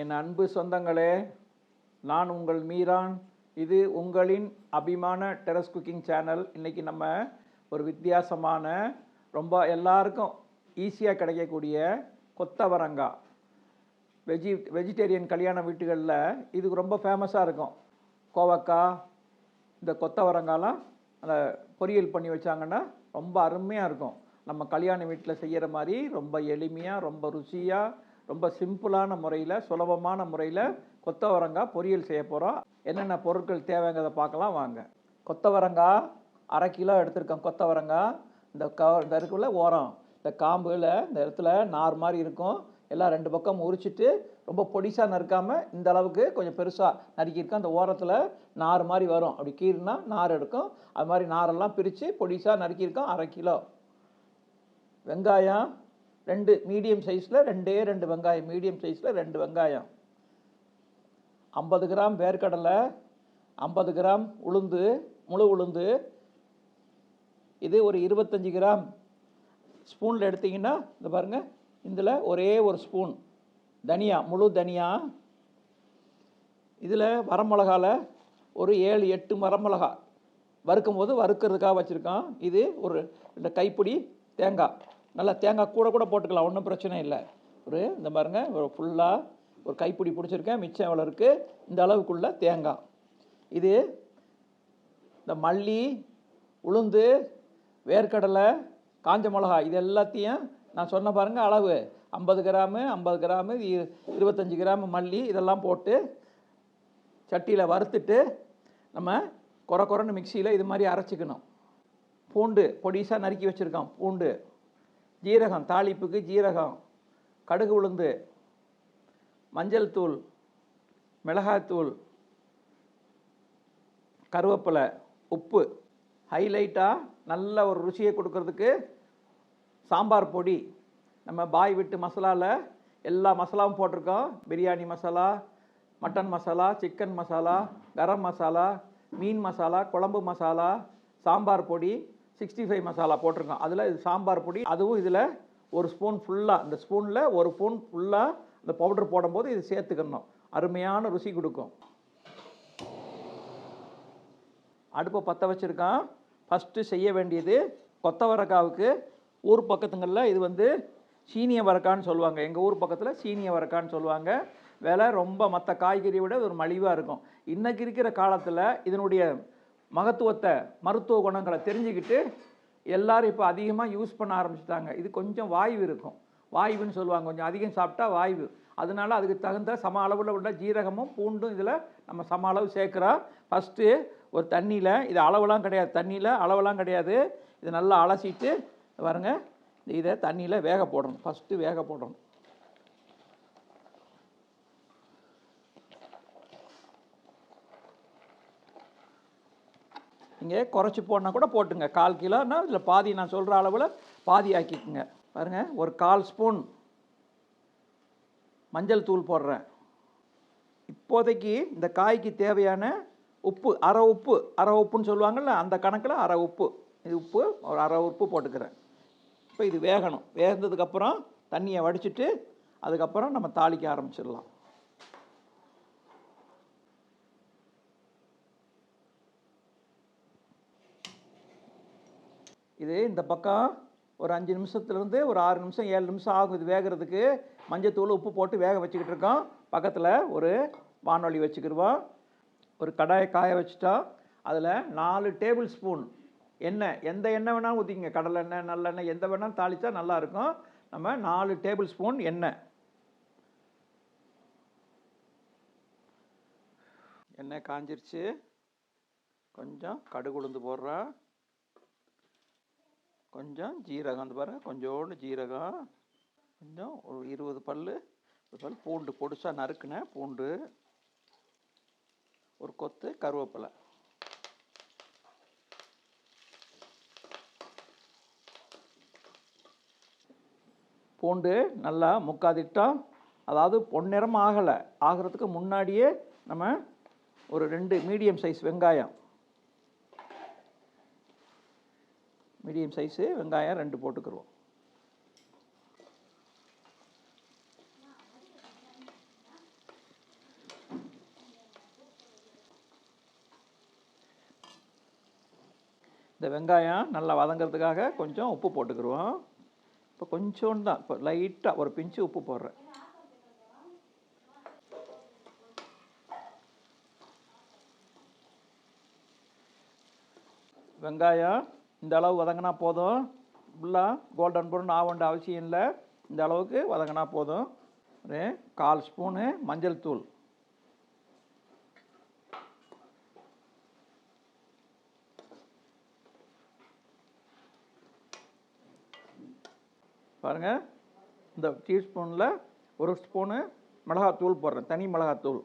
என் அன்பு சொந்தங்களே நான் உங்கள் மீரான். இது உங்களின் அபிமான டெரஸ் குக்கிங் சேனல். இன்றைக்கி நம்ம ஒரு வித்தியாசமான ரொம்ப எல்லாருக்கும் ஈஸியாக கிடைக்கக்கூடிய கொத்தவரங்காய் வெஜி வெஜிடேரியன் கல்யாண வீட்டுகளில் இதுக்கு ரொம்ப ஃபேமஸாக இருக்கும். கோவக்காய் இந்த கொத்தவரங்காலாம் அந்த பொரியல் பண்ணி வச்சாங்கன்னா ரொம்ப அருமையாக இருக்கும். நம்ம கல்யாண வீட்டில் செய்கிற மாதிரி ரொம்ப எளிமையாக ரொம்ப ருசியாக ரொம்ப சிம்பிளான முறையில் சுலபமான முறையில் கொத்தவரங்காய் பொரியல் செய்ய போகிறோம் என்னென்ன பொருட்கள் தேவைங்கிறத பார்க்கலாம் வாங்க. கொத்தவரங்காய் அரை கிலோ எடுத்திருக்கோம் கொத்தவரங்காய் இந்த க இந்த இருக்குள்ள ஓரம். இந்த காம்புல இந்த இடத்துல நார் மாதிரி இருக்கும். எல்லாம் ரெண்டு பக்கம் உரிச்சிட்டு ரொம்ப பொடிசாக நறுக்காமல் இந்த அளவுக்கு கொஞ்சம் பெருசாக நறுக்கியிருக்கோம் அந்த ஓரத்தில் நார் மாதிரி வரும். அப்படி கீறுனா நார் எடுக்கும். அது மாதிரி நாரெல்லாம் பிரித்து பொடிசாக நறுக்கியிருக்கோம். அரை கிலோ. வெங்காயம் ரெண்டு மீடியம் சைஸில் ரெண்டே ரெண்டு வெங்காயம் மீடியம் சைஸில் ரெண்டு வெங்காயம். ஐம்பது கிராம் வேர்க்கடலை ஐம்பது கிராம் உளுந்து முழு உளுந்து. இது ஒரு இருபத்தஞ்சி கிராம். ஸ்பூனில் எடுத்தீங்கன்னா இந்த பாருங்கள் இதில் ஒரே ஒரு ஸ்பூன். தனியா முழு தனியா. இதில் வரமிளகால ஒரு ஏழு எட்டு வரமிளகா. வறுக்கும் போது வறுக்கிறதுக்காக வச்சுருக்கோம் இது ஒரு ரெண்டு கைப்பிடி தேங்காய். நல்லா தேங்காய் கூட கூட போட்டுக்கலாம் ஒன்றும் பிரச்சனை இல்லை. ஒரு இந்த பாருங்க ஒரு ஃபுல்லாக ஒரு கைப்பிடி பிடிச்சிருக்கேன் மிச்சம் எவ்வளோ இருக்குது இந்த அளவுக்குள்ள தேங்காய். இது இந்த மல்லி உளுந்து வேர்க்கடலை காஞ்ச மிளகா இது எல்லாத்தையும் நான் சொன்ன பாருங்கள் அளவு. ஐம்பது கிராமு ஐம்பது கிராமு இருபத்தஞ்சி கிராம் மல்லி இதெல்லாம் போட்டு சட்டியில் வறுத்துட்டு நம்ம குறை குறைன்னு மிக்சியில் இது மாதிரி அரைச்சிக்கணும். பூண்டு பொடிசாக நறுக்கி வச்சுருக்கோம் பூண்டு. ஜீரகம் தாளிப்புக்கு ஜீரகம் கடுகு உளுந்து மஞ்சள் தூள் மிளகாய்த்தூள் கருவேப்பிலை உப்பு. ஹைலைட்டாக நல்ல ஒரு ருசியை கொடுக்கறதுக்கு சாம்பார் பொடி. நம்ம பாய் விட்டு மசாலாவில் எல்லா மசாலாவும் போட்டிருக்கோம். பிரியாணி மசாலா மட்டன் மசாலா சிக்கன் மசாலா கரம் மசாலா மீன் மசாலா குழம்பு மசாலா சாம்பார் பொடி சிக்ஸ்டி ஃபைவ் மசாலா போட்டிருக்கோம். அதில் இது சாம்பார் பொடி அதுவும் இதில் ஒரு ஸ்பூன் ஃபுல்லாக இந்த ஸ்பூனில் ஒரு ஸ்பூன் ஃபுல்லாக இந்த பவுடர் போடும்போது இது சேர்த்துக்கணும். அருமையான ருசி கொடுக்கும். அடுப்பை பற்ற வச்சுருக்கான். ஃபஸ்ட்டு செய்ய வேண்டியது கொத்தவரக்காவுக்கு ஊர் பக்கத்துங்களில் இது வந்து சீனிய வரக்கான்னு சொல்லுவாங்க. எங்கள் ஊர் பக்கத்தில் சீனிய வரக்கான்னு சொல்லுவாங்க. விலை ரொம்ப மற்ற காய்கறியை விட ஒரு மலிவாக இருக்கும். இன்றைக்கி இருக்கிற காலத்தில் இதனுடைய மகத்துவத்தை மருத்துவ குணங்களை தெரிஞ்சுக்கிட்டு எல்லாரும் இப்போ அதிகமாக யூஸ் பண்ண ஆரம்பிச்சிட்டாங்க. இது கொஞ்சம் வாய்வு இருக்கும். வாய்வுன்னு சொல்லுவாங்க. கொஞ்சம் அதிகம் சாப்பிட்டா வாய்வு. அதனால அதுக்கு தகுந்த சம அளவில் உள்ள ஜீரகமும் பூண்டும் இதில் நம்ம சம அளவு சேர்க்குறோம் ஃபஸ்ட்டு ஒரு தண்ணியில் இது அளவெல்லாம் கிடையாது. தண்ணியில் அளவுலாம் கிடையாது. இது நல்லா அலசிட்டு பாருங்க இதை தண்ணியில் வேக போடணும். ஃபஸ்ட்டு வேக போடணும். நீங்கள் குறைச்சி போடனா கூட போட்டுங்க. கால் கிலோன்னா இதில் பாதி நான் சொல்கிற அளவில் பாதி ஆக்கிக்குங்க. பாருங்கள் ஒரு கால் ஸ்பூன் மஞ்சள் தூள் போடுறேன். இப்போதைக்கு இந்த காய்க்கு தேவையான உப்பு அரை உப்பு அரை உப்புன்னு சொல்லுவாங்கள்ல அந்த கணக்கில் அரை உப்பு. இது உப்பு ஒரு அரை உப்பு போட்டுக்கிறேன். இப்போ இது வேகணும். வேகந்ததுக்கப்புறம் தண்ணியை வடிச்சிட்டு அதுக்கப்புறம் நம்ம தாளிக்க ஆரம்பிச்சிடலாம். இது இந்த பக்கம் ஒரு அஞ்சு நிமிஷத்துலேருந்து ஒரு ஆறு நிமிஷம் ஏழு நிமிஷம் ஆகும் இது வேகிறதுக்கு. மஞ்சத்தூள் உப்பு போட்டு வேக வச்சுக்கிட்டு இருக்கோம். பக்கத்தில் ஒரு வானொலி வச்சுக்கிடுவோம். ஒரு கடாயை காய வச்சுட்டோம் அதில் நாலு டேபிள் ஸ்பூன் எண்ணெய். எந்த எண்ணெய் வேணாலும் ஊற்றிங்க கடலை எண்ணெய் நல்லெண்ணெய் எந்த வேணாலும் தாளித்தா நல்லாயிருக்கும் நம்ம நாலு டேபிள் ஸ்பூன் எண்ணெய். எண்ணெய் காஞ்சிருச்சு. கொஞ்சம் கடுகு உளுந்து போடுறேன் கொஞ்சம் ஜீரகம் அந்த பாருங்கள் கொஞ்சோண்டு ஜீரகம் கொஞ்சம் ஒரு இருபது பல் ஒரு பல் பூண்டு பொடிசாக நறுக்குனேன் பூண்டு ஒரு கொத்து கருவேப்பிலை. பூண்டு நல்லா முக்காதிட்டோம் அதாவது பொன்னிறம் ஆகலை ஆகிறதுக்கு முன்னாடியே நம்ம ஒரு ரெண்டு மீடியம் சைஸ் வெங்காயம் மீடியம் சைஸு வெங்காயம் ரெண்டு போட்டுக்கிறோம் இந்த வெங்காயம் நல்லா வதங்கிறதுக்காக கொஞ்சம் உப்பு போட்டுக்கிடுவோம் இப்போ கொஞ்சோண்டு தான் இப்போ லைட்டாக ஒரு பிஞ்சு உப்பு போடுறேன். வெங்காயம் இந்த அளவு வதங்கினா போதும். ஃபுல்லாக கோல்டன் ப்ரௌன் ஆக வேண்டிய அவசியம் இல்லை. இந்த அளவுக்கு வதங்கினா போதும். ஒரு கால் ஸ்பூனு மஞ்சள் தூள். பாருங்கள் இந்த டீஸ்பூனில் ஒரு ஸ்பூனு மிளகாத்தூள் போடுறேன். தனி மிளகாத்தூள்.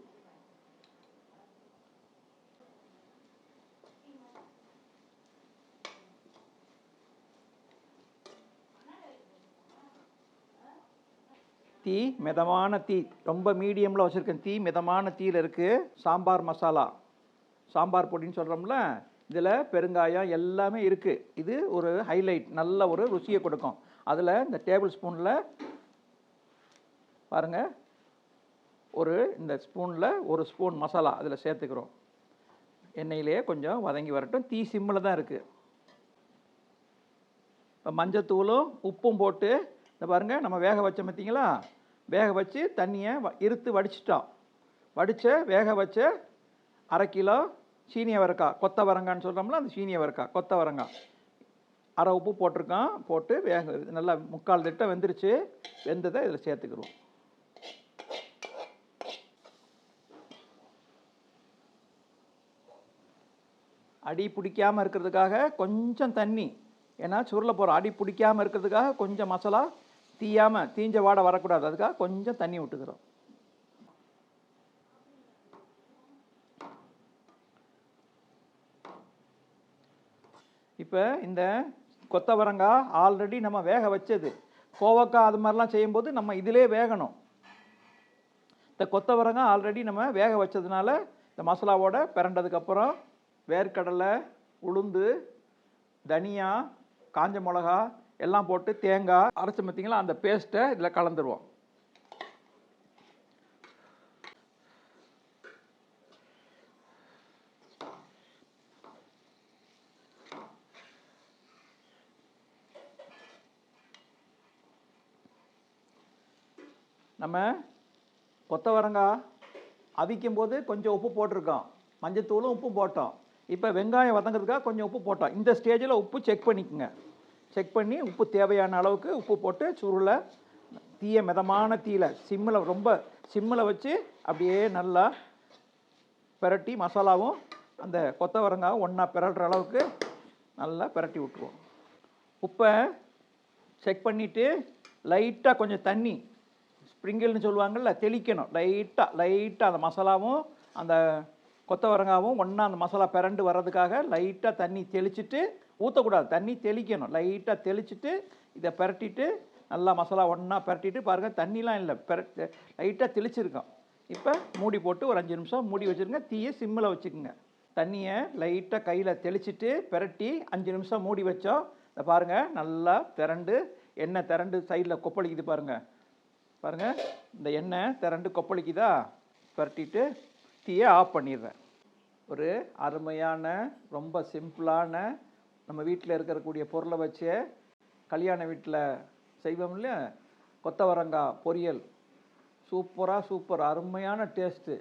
தீ மிதமான தீ. ரொம்ப மீடியமில் வச்சுருக்கேன் தீ மிதமான தீயில் இருக்குது சாம்பார் மசாலா. சாம்பார் பொடின்னு சொல்கிறோம்ல இதில் பெருங்காயம் எல்லாமே இருக்குது இது ஒரு ஹைலைட் நல்ல ஒரு ருசியை கொடுக்கும். அதில் இந்த டேபிள் ஸ்பூனில் பாருங்கள் ஒரு இந்த ஸ்பூனில் ஒரு ஸ்பூன் மசாலா அதில் சேர்த்துக்கிறோம். எண்ணெயிலேயே கொஞ்சம் வதங்கி வரட்டும். தீ சிம்மில் தான் இருக்குது இப்போ மஞ்சத்தூளும் உப்பும் போட்டு இந்த பாருங்கள் நம்ம வேக வச்சோம் பார்த்தீங்களா வேக வச்சு தண்ணியை வ- இருத்து வடிச்சிட்டோம் வடித்த வேக வச்ச அரை கிலோ சீனிய வரக்காய் கொத்தவரங்கான்னு சொல்கிறோம்ல அந்த சீனிய வரக்காய் கொத்தவரங்காய் அரை உப்பு போட்டிருக்கோம் போட்டு வேக நல்லா முக்கால் திட்டம் வெந்துருச்சு. வெந்ததை இதில் சேர்த்துக்கிறோம் அடி பிடிக்காமல் இருக்கிறதுக்காக கொஞ்சம் தண்ணி. ஏன்னா சுருள போகிறோம் அடி பிடிக்காமல் இருக்கிறதுக்காக கொஞ்சம் மசாலா தீயாமல் தீஞ்ச வாடை வரக்கூடாது. அதுக்காக கொஞ்சம் தண்ணி விட்டுக்கிறோம் இப்போ இந்த கொத்தவரங்காய் ஆல்ரெடி நம்ம வேக வச்சது. கோவக்காய் அது மாதிரிலாம் செய்யும்போது நம்ம இதிலே வேகணும். இந்த கொத்தவரங்காய் ஆல்ரெடி நம்ம வேக வச்சதுனால இந்த மசாலாவோட பிறண்டதுக்கப்புறம் வேர்க்கடலை உளுந்து தனியா காஞ்ச மிளகா எல்லாம் போட்டு தேங்காய் அரைச்சி பார்த்திங்களா அந்த பேஸ்ட்டை இதில் கலந்துருவோம். நம்ம கொத்தவரங்காய் அவிக்கும் போது கொஞ்சம் உப்பு போட்டிருக்கோம். மஞ்சத்தூளும் உப்பு போட்டோம். இப்போ வெங்காயம் வதங்கிறதுக்காக கொஞ்சம் உப்பு போட்டோம். இந்த ஸ்டேஜில் உப்பு செக் பண்ணிக்கோங்க. செக் பண்ணி உப்பு தேவையான அளவுக்கு உப்பு போட்டு சுருளை தீய மிதமான தீயில சிம்மில் ரொம்ப சிம்மில் வச்சு அப்படியே நல்லா பிரட்டி மசாலாவும் அந்த கொத்தவரங்காவும் ஒன்றா பிரட்டுற அளவுக்கு நல்லா பிரட்டி விட்ருவோம் உப்பை செக் பண்ணிவிட்டு லைட்டாக கொஞ்சம் தண்ணி ஸ்ப்ரிங்கிள்னு சொல்லுவாங்கள்ல தெளிக்கணும். லைட்டாக லைட்டாக அந்த மசாலாவும் அந்த கொத்தவரங்காவும் ஒன்றா அந்த மசாலா பிரண்டு வர்றதுக்காக லைட்டாக தண்ணி தெளிச்சுட்டு ஊற்றக்கூடாது தண்ணி தெளிக்கணும். லைட்டாக தெளிச்சுட்டு இதை பரட்டிட்டு நல்லா மசாலா ஒன்றா பரட்டிட்டு பாருங்கள் தண்ணிலாம் இல்லை. பிரட் லைட்டாக தெளிச்சிருக்கோம். இப்போ மூடி போட்டு ஒரு அஞ்சு நிமிஷம் மூடி வச்சுருங்க. தீயை சிம்மில் வச்சுக்கோங்க. தண்ணியை லைட்டாக கையில் தெளிச்சிட்டு பிரட்டி அஞ்சு நிமிஷம் மூடி வச்சோம். இதை பாருங்கள் நல்லா திரண்டு எண்ணெய் திரண்டு சைடில் கொப்பளிக்குது பாருங்கள் பாருங்கள் இந்த எண்ணெய் திரண்டு கொப்பளிக்குதா? பரட்டிட்டு தீயை ஆஃப் பண்ணிடுறேன். ஒரு அருமையான ரொம்ப சிம்பிளான நம்ம வீட்டில் இருக்கக்கூடிய பொருளை வச்சு கல்யாண வீட்டில் செய்வோம் இல்லையா? கொத்தவரங்காய் பொரியல். சூப்பராக சூப்பர். அருமையான டேஸ்ட்டு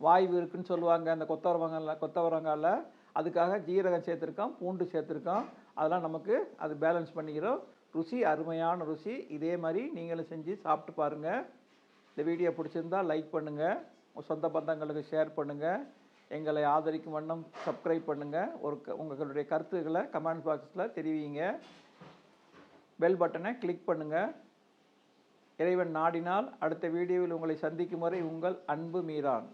வாய்வு இருக்குன்னு சொல்லுவாங்க அந்த கொத்தவரங்காயில் கொத்தவரங்காயில் அதுக்காக ஜீரகம் சேர்த்துருக்கோம் பூண்டு சேர்த்துருக்கோம். அதெல்லாம் நமக்கு அது பேலன்ஸ் பண்ணிக்கிறோம் ருசி அருமையான ருசி. இதே மாதிரி நீங்களும் செஞ்சு சாப்பிட்டு பாருங்கள் இந்த வீடியோ பிடிச்சிருந்தா லைக் பண்ணுங்கள் உங்கள் சொந்த பந்தங்களுக்கு ஷேர் பண்ணுங்கள் எங்களை ஆதரிக்கும் வண்ணம் சப்ஸ்கிரைப் பண்ணுங்கள் ஒரு க- உங்களுடைய கருத்துக்களை கமெண்ட் பாக்ஸில் தெரிவிங்க. பெல் பட்டனை கிளிக் பண்ணுங்கள் இறைவன் நாடினால் அடுத்த வீடியோவில் உங்களை சந்திக்கும் வரை உங்கள் அன்பு மீரான்.